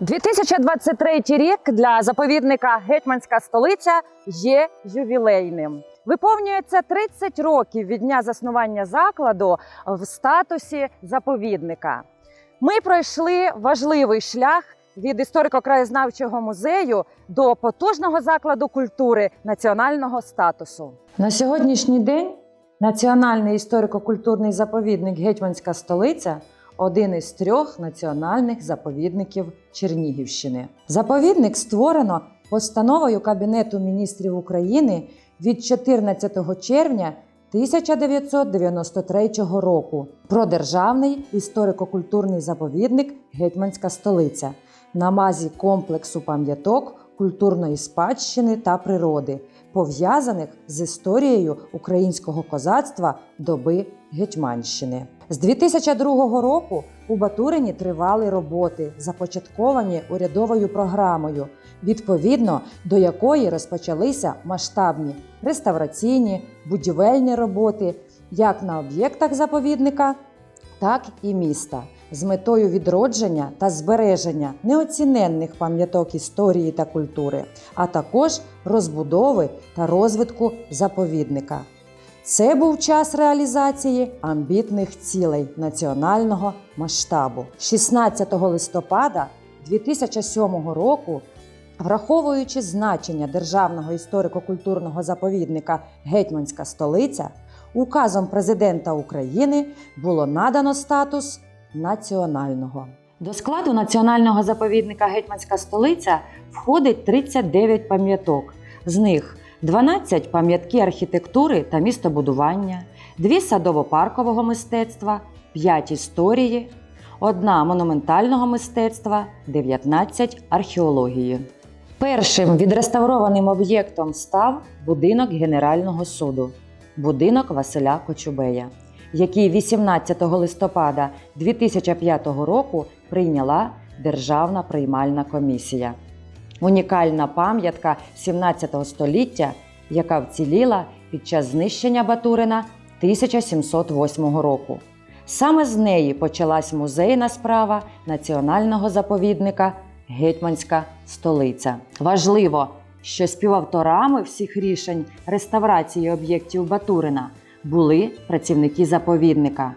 2023 рік для заповідника Гетьманська столиця є ювілейним. Виповнюється 30 років від дня заснування закладу в статусі заповідника. Ми пройшли важливий шлях від історико-краєзнавчого музею до потужного закладу культури національного статусу. На сьогоднішній день Національний історико-культурний заповідник Гетьманська столиця один із трьох національних заповідників Чернігівщини. Заповідник створено постановою Кабінету міністрів України від 14 червня 1993 року про державний історико-культурний заповідник Гетьманська столиця на базі комплексу пам'яток культурної спадщини та природи, пов'язаних з історією українського козацтва доби Гетьманщини. З 2002 року у Батурині тривали роботи, започатковані урядовою програмою, відповідно до якої розпочалися масштабні реставраційні будівельні роботи як на об'єктах заповідника, так і міста з метою відродження та збереження неоціненних пам'яток історії та культури, а також розбудови та розвитку заповідника. Це був час реалізації амбітних цілей національного масштабу. 16 листопада 2007 року, враховуючи значення державного історико-культурного заповідника Гетьманська столиця, указом президента України було надано статус національного. До складу національного заповідника Гетьманська столиця входить 39 пам'яток. З них 12 пам'ятки архітектури та містобудування, 2 садово-паркового мистецтва, 5 історії, 1 монументального мистецтва, 19 археології. Першим відреставрованим об'єктом став будинок Генерального суду, будинок Василя Кочубея, який 18 листопада 2005 року прийняла Державна приймальна комісія. Унікальна пам'ятка 17 століття, яка вціліла під час знищення Батурина 1708 року. Саме з неї почалась музейна справа національного заповідника Гетьманська столиця. Важливо, що співавторами всіх рішень реставрації об'єктів Батурина були працівники заповідника.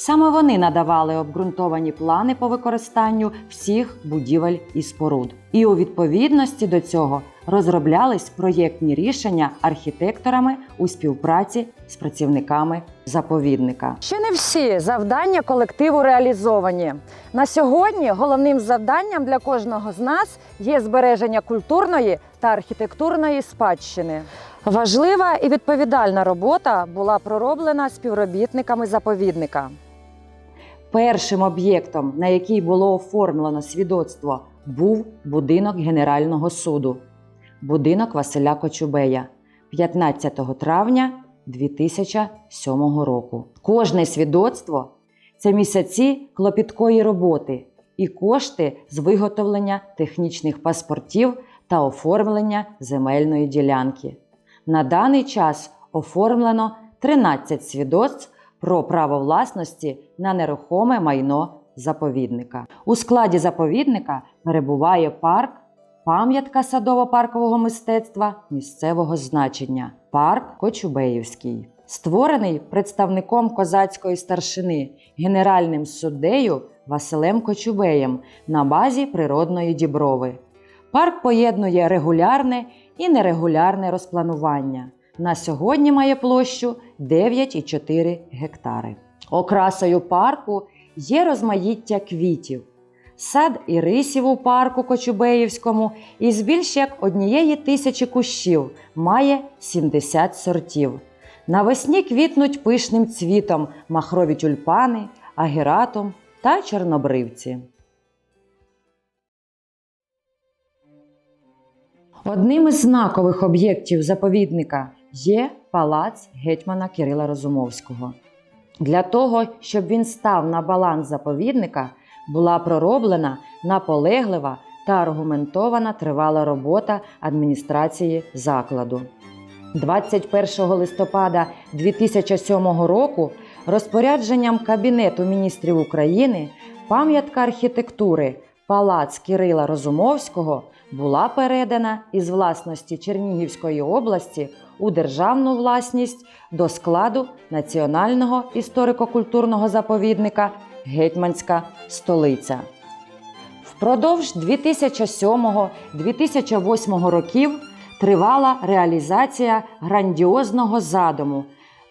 Саме вони надавали обґрунтовані плани по використанню всіх будівель і споруд. І у відповідності до цього розроблялись проєктні рішення архітекторами у співпраці з працівниками заповідника. Ще не всі завдання колективу реалізовані. На сьогодні головним завданням для кожного з нас є збереження культурної та архітектурної спадщини. Важлива і відповідальна робота була пророблена співробітниками заповідника. Першим об'єктом, на який було оформлено свідоцтво, був будинок Генерального суду, будинок Василя Кочубея 15 травня 2007 року. Кожне свідоцтво це місяці клопіткої роботи і кошти з виготовлення технічних паспортів та оформлення земельної ділянки. На даний час оформлено 13 свідоцтв про право власності на нерухоме майно заповідника. У складі заповідника перебуває парк, пам'ятка садово-паркового мистецтва місцевого значення парк Кочубеївський, створений представником козацької старшини генеральним суддею Василем Кочубеєм на базі природної діброви. Парк поєднує регулярне і нерегулярне розпланування. На сьогодні має площу 9,4 гектари. Окрасою парку є розмаїття квітів. Сад ірисів у парку Кочубеївському із більш як однієї тисячі кущів має 70 сортів. Навесні квітнуть пишним цвітом махрові тюльпани, агератум та чорнобривці. Одним із знакових об'єктів заповідника є палац гетьмана Кирила Розумовського. Для того, щоб він став на баланс заповідника, була пророблена наполеглива та аргументована тривала робота адміністрації закладу. 21 листопада 2007 року розпорядженням Кабінету міністрів України пам'ятка архітектури палац Кирила Розумовського була передана із власності Чернігівської області у державну власність до складу Національного історико-культурного заповідника Гетьманська столиця. Впродовж 2007-2008 років тривала реалізація грандіозного задуму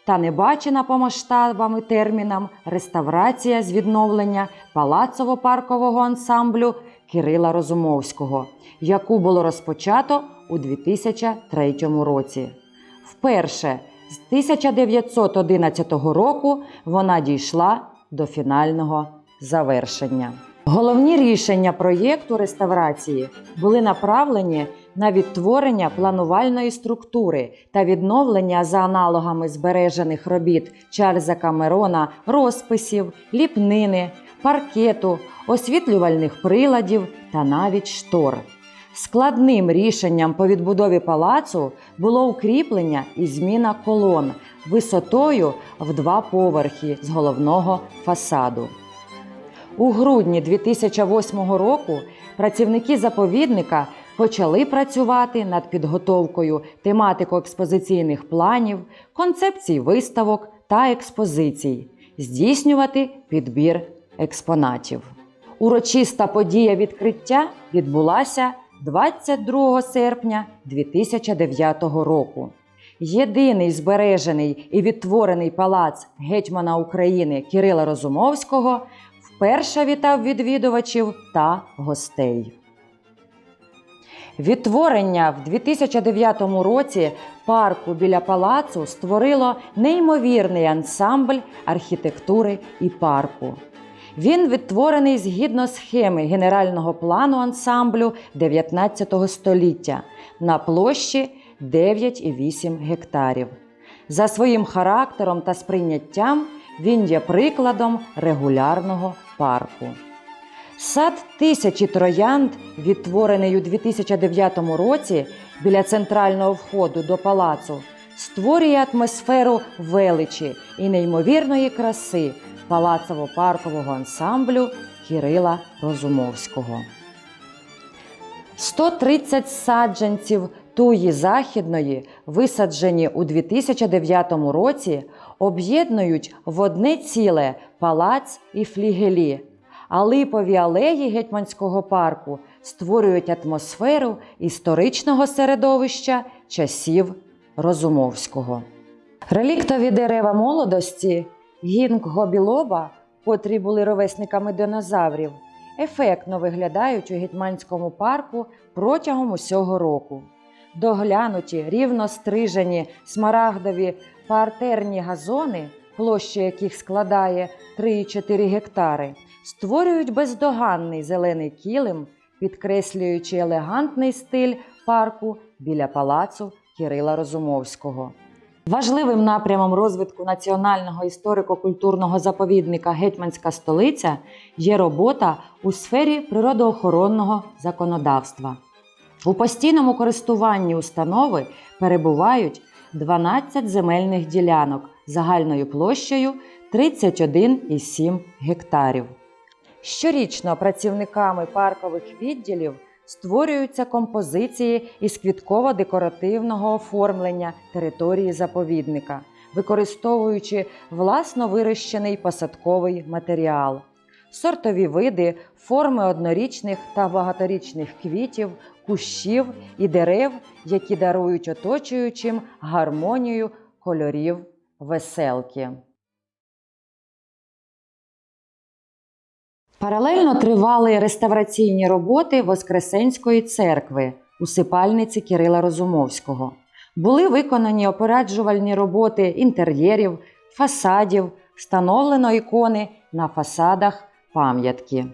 та небачена по масштабам термінам реставрація з відновлення палацово-паркового ансамблю Кирила Розумовського, яку було розпочато у 2003 році. Вперше з 1911 року вона дійшла до фінального завершення. Головні рішення проєкту реставрації були направлені на відтворення планувальної структури та відновлення за аналогами збережених робіт Чарльза Камерона розписів, ліпнини, паркету, освітлювальних приладів та навіть штор. Складним рішенням по відбудові палацу було укріплення і зміна колон висотою в два поверхи з головного фасаду. У грудні 2008 року працівники заповідника почали працювати над підготовкою тематико-експозиційних планів, концепцій виставок та експозицій, здійснювати підбір експонатів. Урочиста подія відкриття відбулася 22 серпня 2009 року. Єдиний збережений і відтворений палац гетьмана України Кирила Розумовського вперше вітав відвідувачів та гостей. Відтворення в 2009 році парку біля палацу створило неймовірний ансамбль архітектури і парку. Він відтворений згідно схеми генерального плану ансамблю 19 століття на площі 9,8 гектарів. За своїм характером та сприйняттям він є прикладом регулярного парку. Сад тисячі троянд, відтворений у 2009 році біля центрального входу до палацу, створює атмосферу величі і неймовірної краси палацово-паркового ансамблю Кирила Розумовського. 130 саджанців туї західної, висаджені у 2009 році, об'єднують в одне ціле палац і флігелі. А липові алеї гетьманського парку створюють атмосферу історичного середовища часів Розумовського. Реліктові дерева молодості, гінг білоба, котрі були ровесниками динозаврів, ефектно виглядають у гетьманському парку протягом усього року. Доглянуті, рівно стрижені смарагдові партерні газони, площа яких складає 3,4 гектари, створюють бездоганний зелений килим, підкреслюючи елегантний стиль парку біля палацу Кирила Розумовського. Важливим напрямом розвитку національного історико-культурного заповідника Гетьманська столиця є робота у сфері природоохоронного законодавства. У постійному користуванні установи перебувають 12 земельних ділянок загальною площею 31,7 гектарів. Щорічно працівниками паркових відділів створюються композиції із квітково-декоративного оформлення території заповідника, використовуючи власно вирощений посадковий матеріал. Сортові види, форми однорічних та багаторічних квітів, кущів і дерев, які дарують оточуючим гармонію кольорів веселки. Паралельно тривали реставраційні роботи Воскресенської церкви усипальниці Кирила Розумовського. Були виконані опереджувальні роботи інтер'єрів, фасадів, встановлено ікони на фасадах пам'ятки.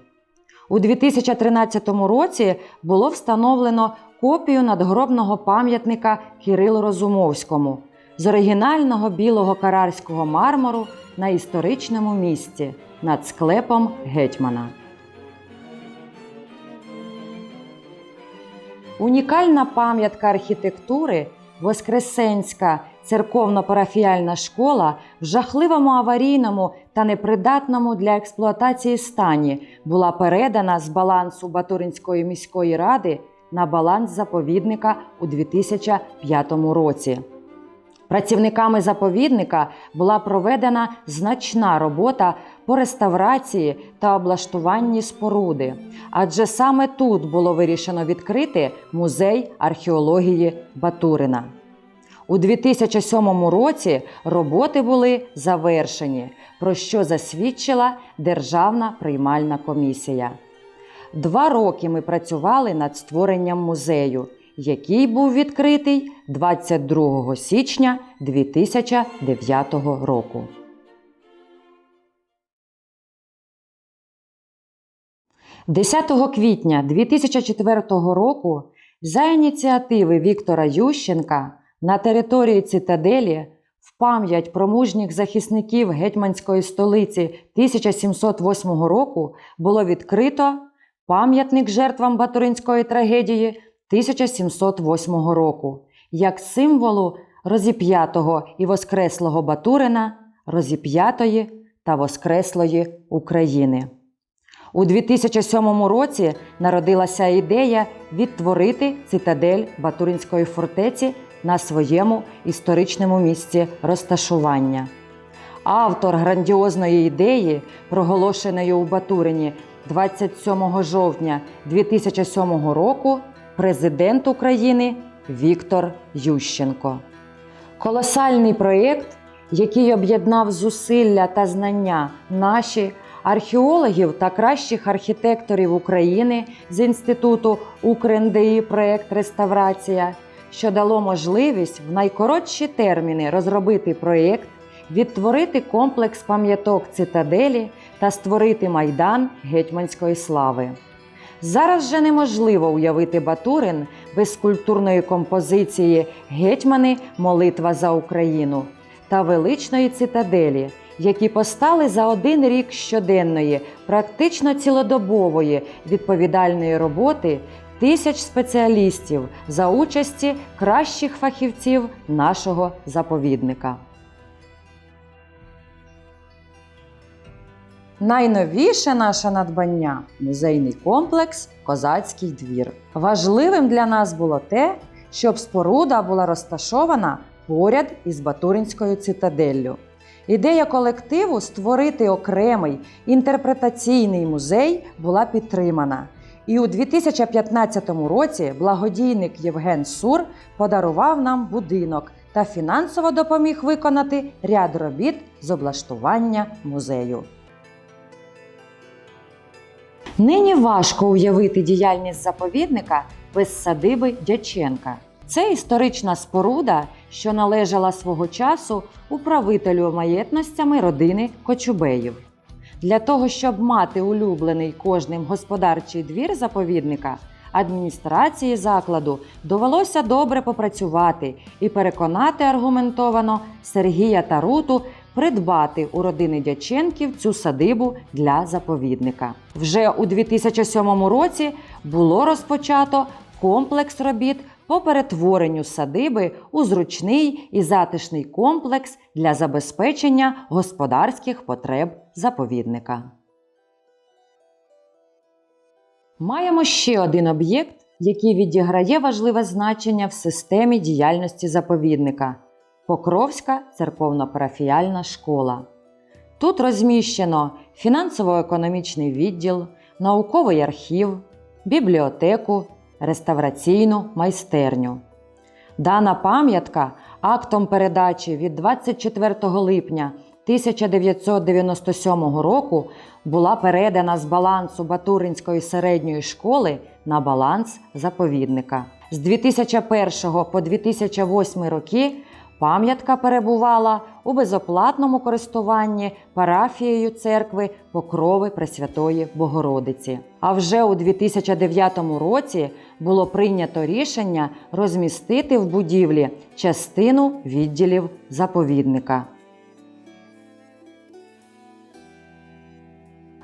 У 2013 році було встановлено копію надгробного пам'ятника Кирилу Розумовському з оригінального білого карарського мармуру на історичному місці над склепом гетьмана. Унікальна пам'ятка архітектури Воскресенська церковно-парафіяльна школа в жахливому аварійному та непридатному для експлуатації стані була передана з балансу Батуринської міської ради на баланс заповідника у 2005 році. Працівниками заповідника була проведена значна робота по реставрації та облаштуванні споруди, адже саме тут було вирішено відкрити музей археології Батурина. У 2007 році роботи були завершені, про що засвідчила Державна приймальна комісія. Два роки ми працювали над створенням музею, який був відкритий 22 січня 2009 року. – 10 квітня 2004 року за ініціативи Віктора Ющенка на території цитаделі в пам'ять про мужніх захисників гетьманської столиці 1708 року було відкрито пам'ятник жертвам Батуринської трагедії 1708 року як символу розіп'ятого і воскреслого Батурина, розіп'ятої та воскреслої України. У 2007 році народилася ідея відтворити цитадель Батуринської фортеці на своєму історичному місці розташування. Автор грандіозної ідеї, проголошеної у Батурині 27 жовтня 2007 року, президент України Віктор Ющенко. Колосальний проєкт, який об'єднав зусилля та знання наші археологів та кращих архітекторів України з інституту УкрНДІ проєкт Реставрація, що дало можливість в найкоротші терміни розробити проєкт, відтворити комплекс пам'яток цитаделі та створити майдан гетьманської слави. Зараз же неможливо уявити Батурин без скульптурної композиції Гетьмани Молитва за Україну та величної цитаделі, які постали за один рік щоденної, практично цілодобової відповідальної роботи тисяч спеціалістів за участі кращих фахівців нашого заповідника. Найновіше наше надбання музейний комплекс Козацький двір. Важливим для нас було те, щоб споруда була розташована поряд із Батуринською цитаделлю. Ідея колективу створити окремий інтерпретаційний музей була підтримана. І у 2015 році благодійник Євген Сур подарував нам будинок та фінансово допоміг виконати ряд робіт з облаштування музею. Нині важко уявити діяльність заповідника без садиби Дяченка. Це історична споруда, що належала свого часу управителю маєтностями родини Кочубеїв. Для того, щоб мати улюблений кожним господарчий двір заповідника, адміністрації закладу довелося добре попрацювати і переконати аргументовано Сергія Таруту придбати у родини Дяченків цю садибу для заповідника. Вже у 2007 році було розпочато комплекс робіт по перетворенню садиби у зручний і затишний комплекс для забезпечення господарських потреб заповідника. Маємо ще один об'єкт, який відіграє важливе значення в системі діяльності заповідника Покровська церковно-парафіяльна школа. Тут розміщено фінансово-економічний відділ, науковий архів, бібліотеку, реставраційну майстерню. Дана пам'ятка актом передачі від 24 липня 1997 року була передана з балансу Батуринської середньої школи на баланс заповідника. З 2001 по 2008 роки пам'ятка перебувала у безоплатному користуванні парафією церкви Покрови Пресвятої Богородиці. А вже у 2009 році було прийнято рішення розмістити в будівлі частину відділів заповідника.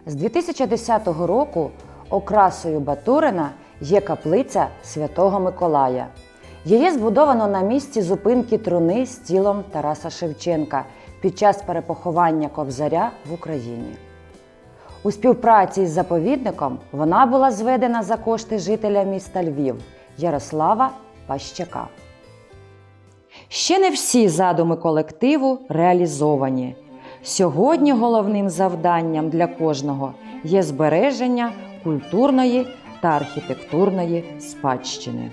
З 2010 року окрасою Батурина є каплиця Святого Миколая. Її збудовано на місці зупинки труни з тілом Тараса Шевченка під час перепоховання Кобзаря в Україні. У співпраці із заповідником вона була зведена за кошти жителя міста Львів Ярослава Пащака. Ще не всі задуми колективу реалізовані. Сьогодні головним завданням для кожного є збереження культурної та архітектурної спадщини.